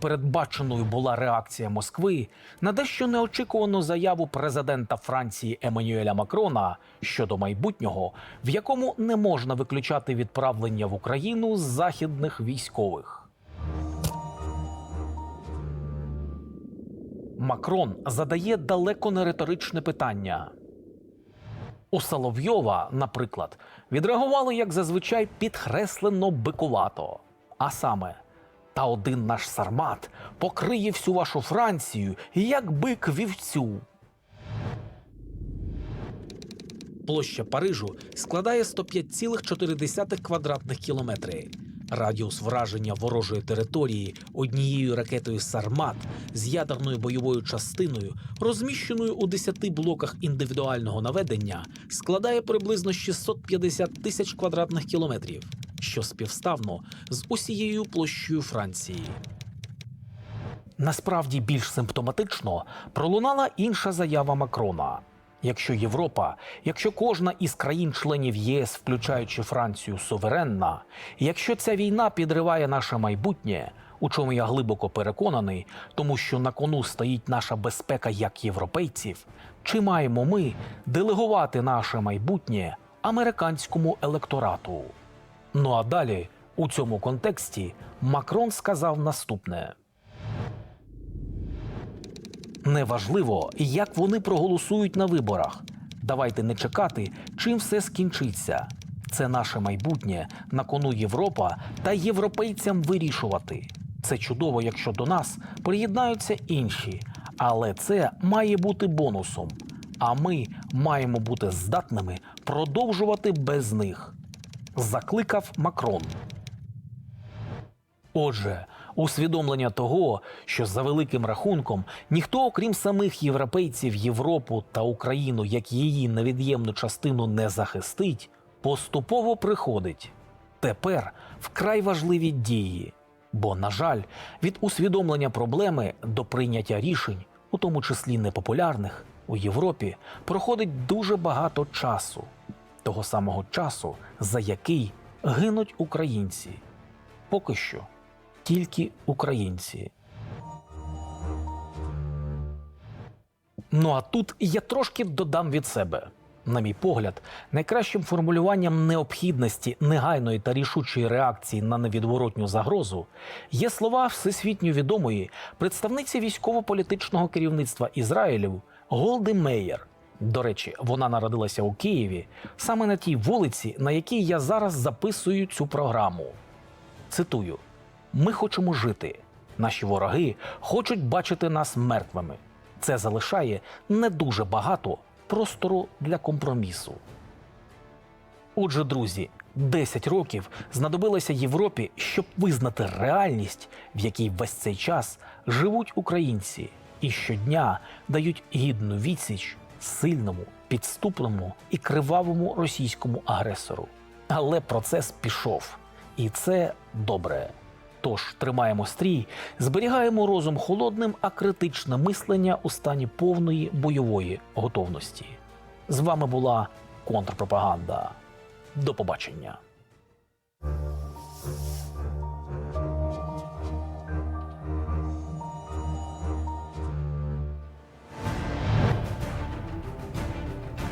передбаченою була реакція Москви на дещо неочікувану заяву президента Франції Еммануеля Макрона щодо майбутнього, в якому не можна виключати відправлення в Україну західних військових. Макрон задає далеко не риторичне питання. У Соловйова, наприклад, відреагували як зазвичай підкреслено бикувато. А саме, та один наш сармат покриє всю вашу Францію, як бик вівцю. Площа Парижу складає 105,4 квадратних кілометри. Радіус враження ворожої території однією ракетою Сармат з ядерною бойовою частиною, розміщеною у 10 блоках індивідуального наведення, складає приблизно 650 тисяч квадратних кілометрів, що співставно з усією площею Франції. Насправді більш симптоматично пролунала інша заява Макрона. Якщо Європа, якщо кожна із країн-членів ЄС, включаючи Францію, суверенна, якщо ця війна підриває наше майбутнє, у чому я глибоко переконаний, тому що на кону стоїть наша безпека як європейців, чи маємо ми делегувати наше майбутнє американському електорату? Ну а далі у цьому контексті Макрон сказав наступне. Неважливо, як вони проголосують на виборах. Давайте не чекати, чим все скінчиться. Це наше майбутнє на кону Європа та європейцям вирішувати. Це чудово, якщо до нас приєднаються інші, але це має бути бонусом. А ми маємо бути здатними продовжувати без них. Закликав Макрон. Отже, усвідомлення того, що за великим рахунком ніхто, окрім самих європейців, Європу та Україну, як її невід'ємну частину не захистить, поступово приходить. Тепер вкрай важливі дії. Бо, на жаль, від усвідомлення проблеми до прийняття рішень, у тому числі непопулярних, у Європі проходить дуже багато часу, того самого часу, за який гинуть українці. Поки що тільки українці. Ну а тут я трошки додам від себе. На мій погляд, найкращим формулюванням необхідності негайної та рішучої реакції на невідворотню загрозу є слова всесвітньо відомої представниці військово-політичного керівництва Ізраїлю Голди Меєр. До речі, вона народилася у Києві саме на тій вулиці, на якій я зараз записую цю програму. Цитую: ми хочемо жити. Наші вороги хочуть бачити нас мертвими. Це залишає не дуже багато простору для компромісу. Отже, друзі, 10 років знадобилося Європі, щоб визнати реальність, в якій весь цей час живуть українці, і щодня дають гідну відсіч сильному, підступному і кривавому російському агресору. Але процес пішов, і це добре. Тож тримаємо стрій, зберігаємо розум холодним, а критичне мислення у стані повної бойової готовності. З вами була контрпропаганда. До побачення.